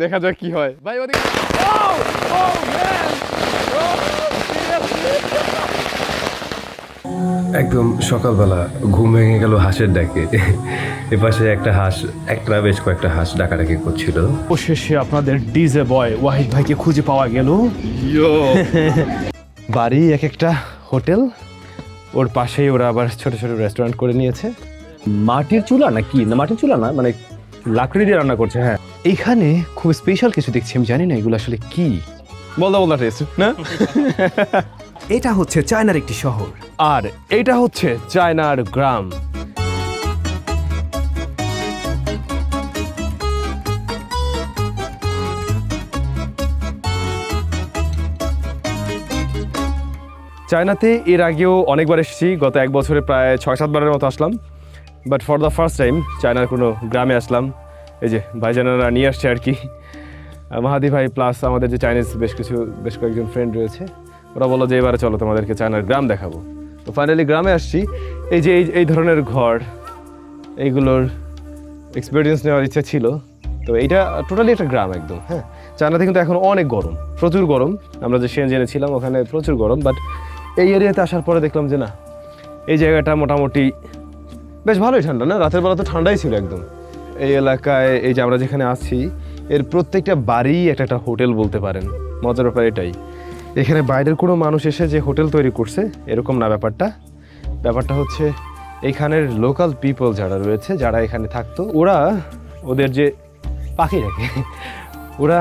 দেখা যাক কি হয়। ভাই ওদিকে Oh! Oh? একদম সকালবেলা ঘুম ভেঙে গেল হাঁসের ডাকে। এপাশে একটা হাঁস একটা বেশ কয়েকটা হাঁস ডাকাডাকি করছিল। অবশেষে আপনাদের ডিজে বয় ওয়াহিদ ভাইকে খুঁজে পাওয়া গেল। বাড়ি এক একটা হোটেল। ওর পাশেই ওরা আবার ছোট ছোট রেস্টুরেন্ট করে নিয়েছে। মাটির চুলা না কি না মাটির চুলা না মানে লাকড়ি দিয়ে রান্না করছে হ্যাঁ। এইখানে খুব স্পেশাল কিছু দেখছি আমি জানি না এগুলো আসলে কি। বলদা বলদা টেস্ট না? এটা হচ্ছে চায়নার একটি শহর। আর এটা হচ্ছে চায়নার গ্রাম। চায়নাতে এর আগেও অনেকবার এসেছি গত এক বছরে প্রায় ছয় সাতবারের মতো আসলাম। But for the first time চায়নার কোনো গ্রামে আসলাম। এই যে ভাইজানারা নিয়ে আসছে আর কি। মাহাদি ভাই প্লাস আমাদের যে চাইনিজ বেশ কিছু, বেশ কয়েকজন ফ্রেন্ড রয়েছে। ওরা বলো যে এবারে চলো তোমাদেরকে চায়নার গ্রাম দেখাবো। তো ফাইনালি গ্রামে আসছি। এই যে এই ধরনের ঘর, এইগুলোর এক্সপিরিয়েন্স নেওয়ার ইচ্ছা ছিল। তো এইটা টোটালি একটা গ্রাম একদম হ্যাঁ। চায়নাতে কিন্তু এখন অনেক গরম, প্রচুর গরম। আমরা যে সেনজেনে ছিলাম, ওখানে প্রচুর গরম। বাট এই এরিয়াতে আসার পরে দেখলাম যে না, এই জায়গাটা মোটামুটি বেশ ভালোই ঠান্ডা, না? রাতের বেলা তো ঠান্ডাই ছিল একদম। এই এলাকায়, এই যে আমরা যেখানে আছি, এর প্রত্যেকটা বাড়ি একটা একটা হোটেল বলতে পারেন। মজার ব্যাপার এটাই। এখানে বাইরের কোনো মানুষ এসে যে হোটেল তৈরি করছে, এরকম না ব্যাপারটা। ব্যাপারটা হচ্ছে, এখানের লোকাল পিপল যারা রয়েছে, যারা এখানে থাকতো, ওরা ওদের যে পাখি রাখে ওরা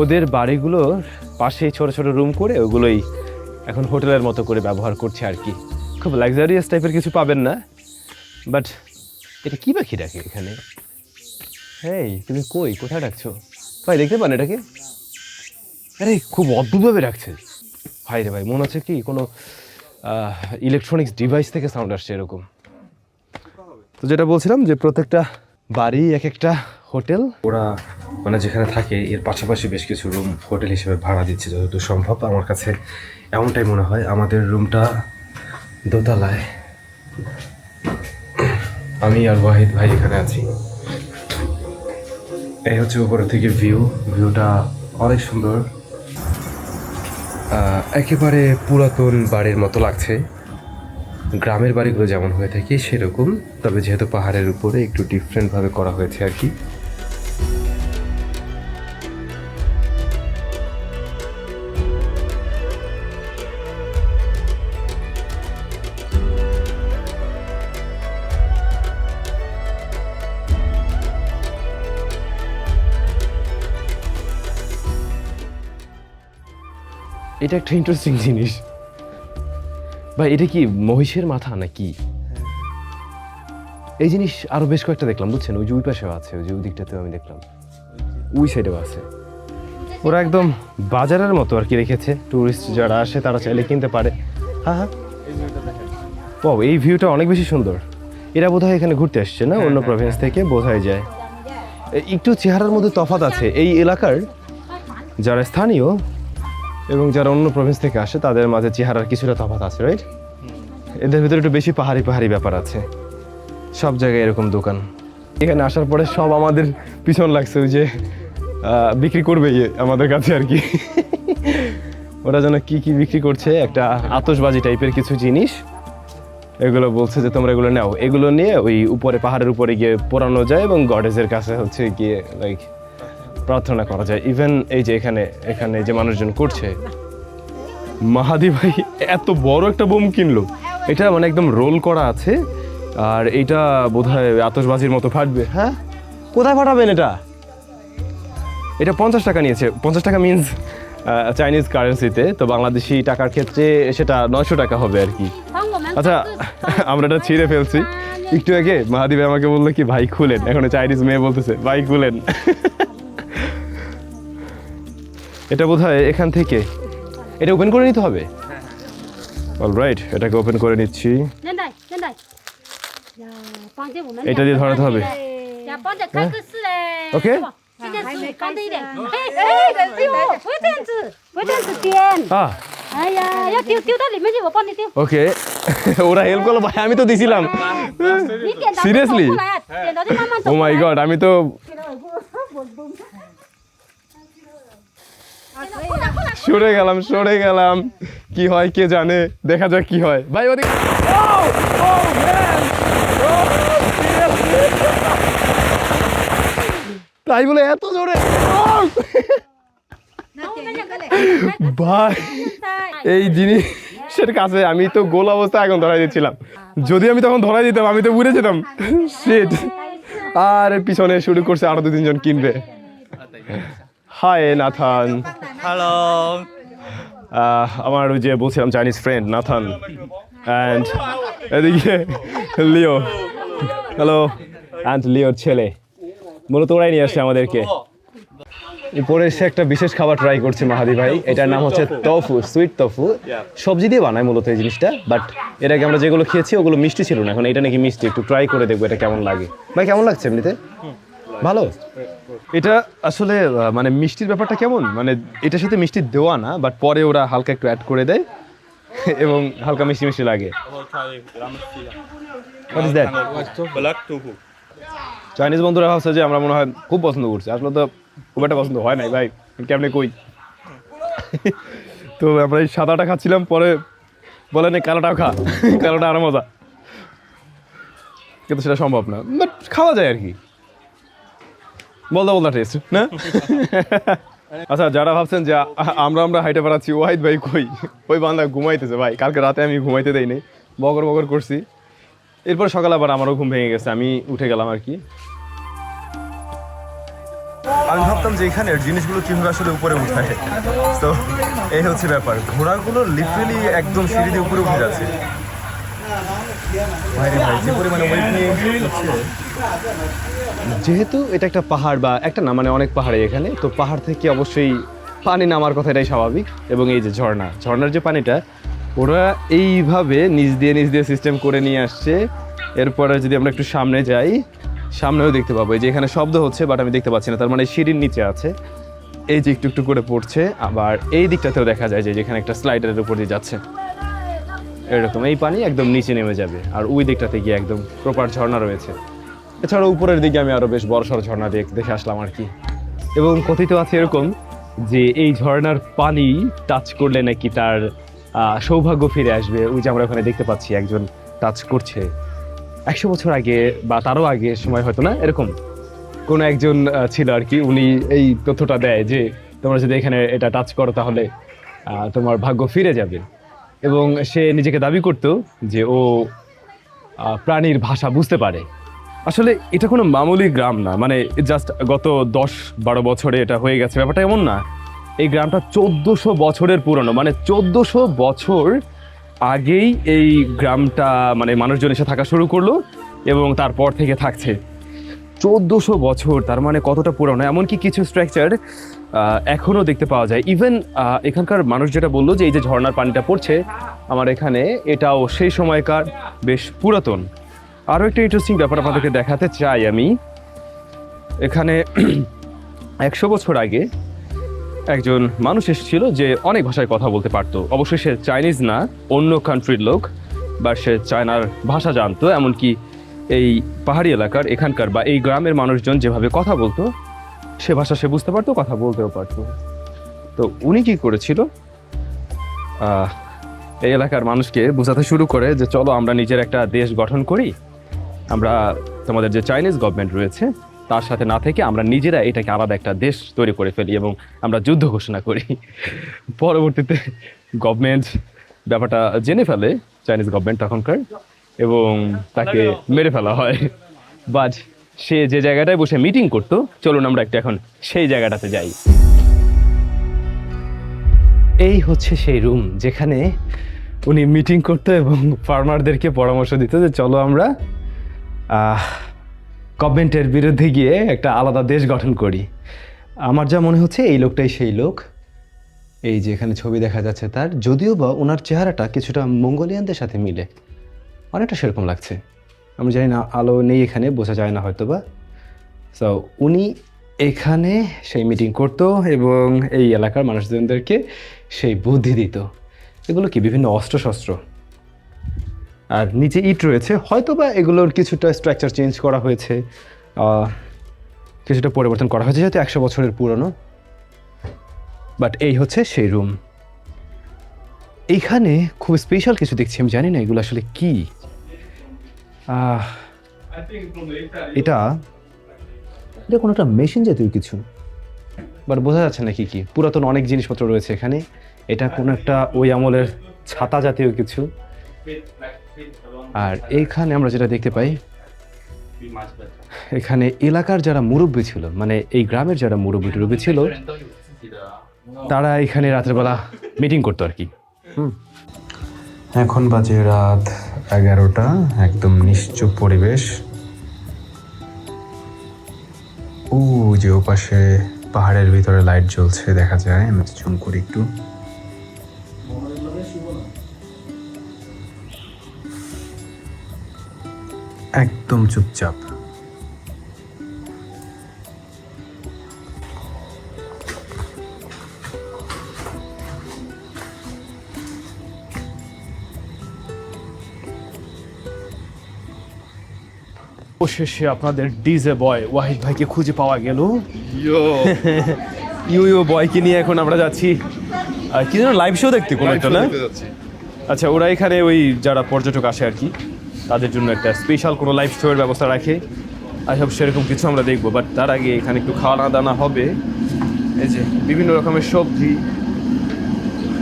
ওদের বাড়িগুলোর পাশে ছোট ছোট রুম করে ওগুলোই এখন হোটেলের মতো করে ব্যবহার করছে আর কি। খুব লাক্সারিয়াস টাইপের কিছু পাবেন না বাট এটা কি পাখি ডাকে এখানে? হেই, তুমি কই? কোথায় ডাকছো? ভাই, দেখতে পান এটাকে? আরে, খুব অদ্ভুতভাবে ডাকছে। ভাই রে ভাই, মনে হচ্ছে কি কোনো ইলেকট্রনিক্স ডিভাইস থেকে সাউন্ড আসছে এরকম। তো যেটা বলছিলাম যে প্রত্যেকটা বাড়ি এক একটা হোটেল, ওরা মানে যেখানে থাকে, এর পাশাপাশি বেশ কিছু রুম হোটেল হিসেবে ভাড়া দিচ্ছে যতদূর সম্ভব। আমার কাছে এমনটাই মনে হয়, আমাদের রুমটা দোতলায় আমি আর ওয়াহিদ ভাই এখানে আছি। এই হচ্ছে উপরে থেকে ভিউ ভিউটা অনেক সুন্দর। একেবারে পুরাতন বাড়ির মতো লাগছে। গ্রামের বাড়িগুলো যেমন হয়ে থাকে সেরকম, তবে যেহেতু পাহাড়ের উপরে একটু ডিফারেন্টভাবে করা হয়েছে আর কি। এটা একটা ইন্টারেস্টিং জিনিস। ভাই এটা কি মহিষের মাথা নাকি? এই জিনিস আরও বেশ কয়েকটা দেখলাম বুঝছেন? ওই যে ওই পাশেও আছে ওই যে ওই দিকটাতেও আমি দেখলাম। ওই সাইডেও আছে। ওরা একদম বাজারের মতো আর কি রেখেছে। টুরিস্ট যারা আসে তারা চাইলে কিনতে পারে। হ্যাঁ হ্যাঁ। ও এই ভিউটা অনেক বেশি সুন্দর। এরা বোধহয় এখানে ঘুরতে আসছে না? অন্য প্রভিন্স থেকে বোঝাই যায়। একটু চেহারার মধ্যে তফাৎ আছে। এই এলাকার যারা স্থানীয় এবং যারা অন্য প্রভিন্স থেকে আসে, তাদের মাঝে চেহারার কিছুটা তফাৎ আছে রাইট এদের ভিতরে একটু বেশি পাহাড়ি পাহাড়ি ব্যাপার আছে। সব জায়গায় এরকম দোকান। এখানে আসার পরে সব আমাদের পিছন লাগছে ওই যে বিক্রি করবে ইয়ে আমাদের কাছে আর কি। ওরা যেন কি কি বিক্রি করছে, একটা আতসবাজি টাইপের কিছু জিনিস। এগুলো বলছে যে, তোমরা এগুলো নাও। এগুলো নিয়ে ওই উপরে, পাহাড়ের উপরে গিয়ে পোড়ানো যায় এবং গডেজের কাছে হচ্ছে গিয়ে লাইক প্রার্থনা করা যায়। ইভেন এই যে এখানে এখানে যে মানুষজন করছে, মাহাদি ভাই এত বড় একটা বোম কিনলো। এটা মানে একদম রোল করা আছে, আর এটা বোধহয় আতশবাজির মতো ফাটবে। হ্যাঁ? কোথায় ফাটাবেন এটা? এটা পঞ্চাশ টাকা নিয়েছে। পঞ্চাশ টাকা মিনস চাইনিজ কারেন্সিতে তো বাংলাদেশি টাকার ক্ষেত্রে সেটা নয়শো টাকা হবে আর কি। আচ্ছা আমরা এটা ছিঁড়ে ফেলছি। একটু আগে মাহাদিব আমাকে বলল কি, ভাই, খুলেন। এখন চাইনিজ মেয়ে বলতেছে, ভাই, খুলেন। এটা বোধ এখান থেকে। এটা ওপেন করে নিতে হবে? অল রাইট এটাকে ওপেন করে নিচ্ছি। এটা দিয়ে ধরাতে হবে। ওকে ওকে ওরা হেল্প করল ভাই আমি তো দিছিলাম। সিরিয়াসলি ও মাই গড আমি তো সরে গেলাম সরে গেলাম। কি হয় কে জানে? দেখা যাক কি হয়। ভাই, ওদিকে? তাই বলে এত জোরে! ভাই, এই জিনিসের কাছে আমি তো গোল অবস্থা এখন ধরাই দিচ্ছিলাম। যদি আমি তখন ধরাই দিতাম, আমি তো উড়ে যেতাম। সেট আর পিছনে শুরু করছে আরও দু তিনজন কিনবে। High Nathan. আহ, আমার ওই যে বলছিলাম চাইনিজ ফ্রেন্ড নাথান অ্যান্ড এদিকে লিও হ্যালো অ্যান্ড লিওর ছেলে। মূলত ওরাই নিয়ে আসছে আমাদেরকে। উপরে এসে একটা বিশেষ খাবার ট্রাই করছে মাহাদি ভাই। এটার নাম হচ্ছে তফু সুইট তফু সবজি দিয়ে বানায় মূলত এই জিনিসটা বাট এর আগে আমরা যেগুলো খেয়েছি ওগুলো মিষ্টি ছিল না। এখন এটা নাকি মিষ্টি। একটু ট্রাই করে দেখব এটা কেমন লাগে। ভাই কেমন লাগছে এমনিতে? ভালো? এটা আসলে মানে মিষ্টির ব্যাপারটা কেমন? মানে এটার সাথে মিষ্টি দেওয়া না বাট পরে ওরা হালকা একটু অ্যাড করে দেয় এবং হালকা মিষ্টি মিষ্টি লাগে. চাইনিজ বন্ধুরা ভাবছে যে আমরা মনে হয় খুব পছন্দ করছি। আসলে তো খুব একটা পছন্দ হয় নাই ভাই। কেমনে কই? তো আমরা এই সাদাটা খাচ্ছিলাম পরে বলেন এই কালোটাও খা। কালোটা আরও মজা। কিন্তু সেটা সম্ভব না। বাট খাওয়া যায় আর কি। বলদা বলদা টেস্ট না? আচ্ছা যারা ভাবছেন যে আমরা আমরা হাইটে বেড়াচ্ছি ওয়াহিদ ভাই কই? ওই বান্দা ঘুমাইতেছে ভাই। কালকে রাতে আমি ঘুমাইতে দেই নাই। বগর বগর করছি। এরপর সকাল আবার আমারও ঘুম ভেঙে গেছে। আমি উঠে গেলাম আর কি। আমি ভাবতাম যে এখানে জিনিসগুলো কীভাবে আসলে উপরে উঠায়। তো এই হচ্ছে ব্যাপার। ঘোড়াগুলো লিটারেলি একদম সিঁড়ি দিয়ে উপরে উঠে যাচ্ছে ভাইরে ভাই, যে পরিমাণে weight নিয়ে উঠছে। যেহেতু এটা একটা পাহাড় বা একটা না মানে অনেক পাহাড়ে এখানে, তো পাহাড় থেকে অবশ্যই পানি নামার কথা এটাই স্বাভাবিক। এবং এই যে ঝর্ণা, ঝর্ণার যে পানিটা, ওরা এইভাবে নিজ দিয়ে নিজ দিয়ে সিস্টেম করে নিয়ে আসছে। এরপরে যদি আমরা একটু সামনে যাই, সামনেও দেখতে পাবো। যে এখানে শব্দ হচ্ছে বাট আমি দেখতে পাচ্ছি না। তার মানে সিঁড়ির নিচে আছে। এই যে একটু একটু করে পড়ছে। আবার এই দিকটাতেও দেখা যায় যে, যেখানে একটা স্লাইডারের উপর দিয়ে যাচ্ছে। এরকম, এই পানি একদম নিচে নেমে যাবে আর ওই দিকটাতে গিয়ে একদম প্রপার ঝর্ণা রয়েছে। এছাড়া উপরের দিকে আমি আরও বেশ বড় সড় ঝর্ণা দেখ দেখে আসলাম আর কি। এবং কথিত আছে এরকম যে এই ঝর্ণার পানি টাচ করলে নাকি তার সৌভাগ্য ফিরে আসবে। ওই যে আমরা ওখানে দেখতে পাচ্ছি একজন টাচ করছে। একশো বছর আগে বা তারও আগে সময় হয়তো না এরকম? কোনো একজন ছিল আর কি, উনি এই তথ্যটা দেয় যে, তোমরা যদি এখানে এটা টাচ করো তাহলে তোমার ভাগ্য ফিরে যাবে। এবং সে নিজেকে দাবি করতো যে ও প্রাণীর ভাষা বুঝতে পারে। আসলে এটা কোনো মামুলি গ্রাম না মানে জাস্ট গত দশ বারো বছরে এটা হয়ে গেছে। ব্যাপারটা এমন না, এই গ্রামটা চোদ্দোশো বছরের পুরনো মানে চোদ্দোশো বছর আগেই এই গ্রামটা মানে মানুষজন এসে থাকা শুরু করল এবং তারপর থেকে থাকছে। চোদ্দোশো বছর, তার মানে কতটা পুরনো, এমনকি কিছু স্ট্রাকচার এখনও দেখতে পাওয়া যায়। ইভেন এখানকার মানুষ যেটা বলল যে এই যে ঝর্নার পানিটা পড়ছে, আমার এখানে এটাও সেই সময়কার বেশ পুরাতন। আরও একটা ইন্টারেস্টিং ব্যাপার আপনাদেরকে দেখাতে চাই আমি। এখানে একশো বছর আগে একজন মানুষ এসেছিল যে অনেক ভাষায় কথা বলতে পারতো। অবশ্যই সে চাইনিজ না, অন্য কান্ট্রির লোক, বা সে চায়নার ভাষা জানতো, এমনকি এই পাহাড়ি এলাকার এখানকার বা এই গ্রামের মানুষজন যেভাবে কথা বলতো, সে ভাষা সে বুঝতে পারতো, কথা বলতেও পারতো। তো উনি কি করেছিল? এই এলাকার মানুষকে বোঝাতে শুরু করে যে, চলো আমরা নিজের একটা দেশ গঠন করি। আমরা তোমাদের যে চাইনিজ গভর্নমেন্ট রয়েছে, তার সাথে না থেকে আমরা নিজেরা এটাকে আলাদা একটা দেশ তৈরি করে ফেলি এবং আমরা যুদ্ধ ঘোষণা করি। পরবর্তীতে গভর্নমেন্ট ব্যাপারটা জেনে ফেলে, চাইনিজ গভর্নমেন্ট তখনকার। এবং তাকে মেরে ফেলা হয়। বাট সে যে জায়গাটায় বসে মিটিং করতো, চলুন আমরা একটা এখন সেই জায়গাটাতে যাই। এই হচ্ছে সেই রুম যেখানে উনি মিটিং করতো এবং ফার্মারদেরকে পরামর্শ দিত যে চলো আমরা গভর্নমেন্টের বিরুদ্ধে গিয়ে একটা আলাদা দেশ গঠন করি। আমার যা মনে হচ্ছে, এই লোকটাই সেই লোক। এই যে এখানে ছবি দেখা যাচ্ছে তার, যদিও বা ওনার চেহারাটা কিছুটা মঙ্গোলিয়ানদের সাথে মিলে। অনেকটা সেরকম লাগছে। আমি জানি না, আলো নেই এখানে, বোঝা যায় না হয়তো বা। সো উনি এখানে সেই মিটিং করতো এবং এই এলাকার মানুষজনদেরকে সেই বুদ্ধি দিত। এগুলো কি বিভিন্ন অস্ত্রশস্ত্র? আর নিচে ইট রয়েছে, হয়তো বা এগুলোর কিছুটা স্ট্রাকচার চেঞ্জ করা হয়েছে কিছুটা পরিবর্তন করা হয়েছে, যেহেতু একশো বছরের পুরনো। বাট এই হচ্ছে সেই রুম এইখানে খুব স্পেশাল কিছু দেখছি, আমি জানি না এগুলো আসলে কি। এটা এটা কোনো একটা মেশিন জাতীয় কিছু? বাট বোঝা যাচ্ছে না কি? কি পুরাতন অনেক জিনিসপত্র রয়েছে এখানে। এটা কোনো একটা ওই আমলের ছাতা জাতীয় কিছু। আর এইখানে আমরা যেটা দেখতে পাই এখানে এলাকার যারা মুরব্বী ছিল মানে এই গ্রামের যারা মুরব্বী টুরব্বী ছিল তারা এখানে রাতের বেলা মিটিং করতো আর কি। এখন বাজে রাত এগারোটা, একদম নিশ্চুপ পরিবেশ। ও যে ওপাশে পাহাড়ের ভিতরে লাইট জ্বলছে, দেখা যায় আমি জুম করি একটু। একদম চুপচাপ। অবশেষে আপনাদের ডিজে বয় ওয়াহিদ ভাইকে খুঁজে পাওয়া গেল। ইউ ইউ বয়কে নিয়ে এখন আমরা যাচ্ছি। আর কি যেন লাইভ শো দেখতে কোনো একটা না? আচ্ছা ওরা এখানে ওই যারা পর্যটক আসে আর কি তাদের জন্য একটা স্পেশাল কোনো লাইভ শো এর ব্যবস্থা রাখে। হোপ সেরকম কিছু আমরা দেখব বাট তার আগে এখানে একটু খাওয়া দানা হবে। এই যে বিভিন্ন রকমের সবজি।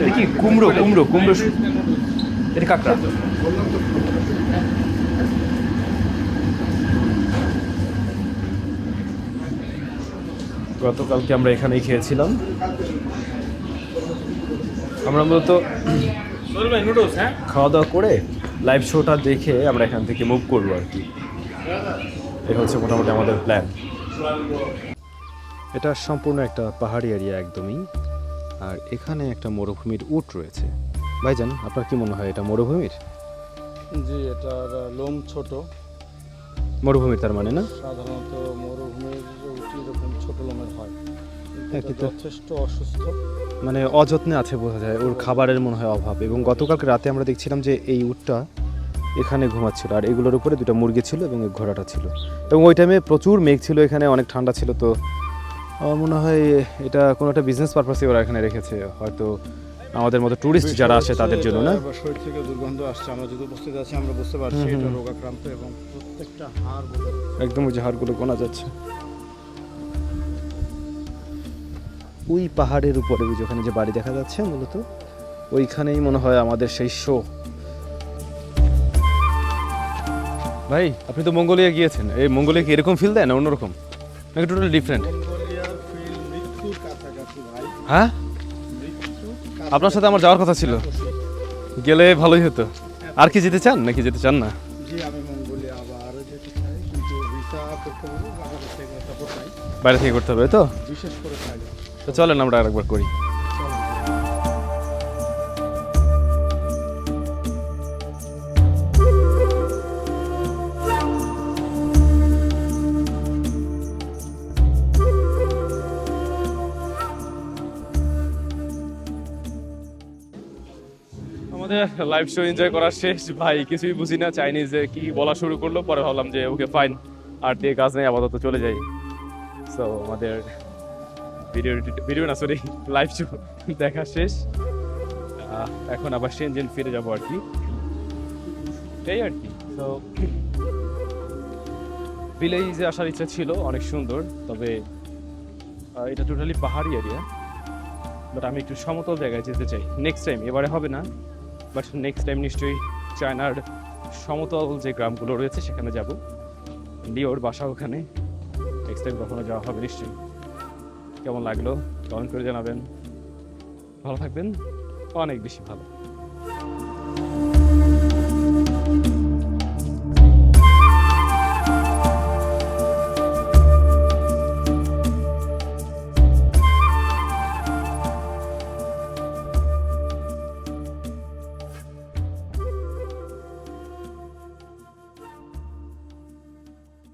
এটা কি কুমড়ো কুমড়ো কুমড়ো এটা কাঁকড়া? গতকালকে আমরা এখানেই খেয়েছিলাম। আমরা মূলত খাওয়া দাওয়া করে লাইভ শোটা দেখে আমরা এখান থেকে মুভ করব আর কি। এই হচ্ছে মোটামুটি আমাদের প্ল্যান এটা সম্পূর্ণ একটা পাহাড়ি এরিয়া একদমই। আর এখানে একটা মরুভূমির উট রয়েছে। ভাইজান আপনার কি মনে হয় এটা মরুভূমির? জি এটার লোম ছোট। মরুভূমির তার মানে না? সাধারণত মরুভূমির উটি এরকম ছোট লোমের হয়। কিন্তু হ্যাঁ, যথেষ্ট অসুস্থ। মানে অযত্নে আছে বোঝা যায় ওর খাবারের মনে হয় অভাব। এবং গতকালকে রাতে আমরা দেখছিলাম যে এই উটটা এখানে ঘুমাচ্ছিল আর এগুলোর উপরে দুটো মুরগি ছিল এবং এই ঘোড়াটা ছিল। এবং ওই টাইমে প্রচুর মেঘ ছিল এখানে অনেক ঠান্ডা ছিল তো আমার মনে হয় এটা কোনো একটা বিজনেস পারপাসে ওরা এখানে রেখেছে। হয়তো আমাদের মতো ট্যুরিস্ট যারা আসে তাদের জন্য না? শরীর থেকে দুর্গন্ধ আসছে আমরা যদি উপস্থিত আছি আমরা বুঝতে পারছি এটা রোগাক্রান্ত এবং প্রত্যেকটা হাড় একদম ওই যে হাড়গুলো গোনা যাচ্ছে। ওই পাহাড়ের উপরে ওই যেখানে যে বাড়ি দেখা যাচ্ছে মূলত ওইখানেই মনে হয় আমাদের সেই শো ভাই আপনি তো মঙ্গোলিয়া গিয়েছেন। এই মঙ্গোলিয়া কি এরকম ফিল দেয় না অন্যরকম? নাকি টোটালি ডিফারেন্ট হ্যাঁ? আপনার সাথে আমার যাওয়ার কথা ছিল। গেলে ভালোই হতো। আর কি যেতে চান? নাকি যেতে চান না? বাইরে থেকে করতে হবে তো চলেন আমরা আরেকবার করি। লাইভ শো এনজয় করা শেষ। ভাই, কিছুই বুঝি না চাইনিজে কি বলা শুরু করল, পরে ভাবলাম যে ওকে ফাইন আর দিয়ে কাজ নেই, আপাতত চলে যাই। সো আমাদের ভিডিও ভিডিও না সরি লাইভ শো দেখা শেষ। এখন আবার সেনজেন ফিরে যাব আর কি। এই আর কি তো ভিলেজে আসার ইচ্ছা ছিল, অনেক সুন্দর, তবে এটা টোটালি পাহাড়ি এরিয়া বাট আমি একটু সমতল জায়গায় যেতে চাই। নেক্সট টাইম এবারে হবে না। বাট নেক্সট টাইম নিশ্চয়ই চায়নার সমতল যে গ্রামগুলো রয়েছে, সেখানে যাব। লিওর বাসা ওখানে। নেক্সট টাইম কখনো যাওয়া হবে নিশ্চয়ই। কেমন লাগল? কমেন্ট করে জানাবেন। ভালো থাকবেন। অনেক বেশি ভালো।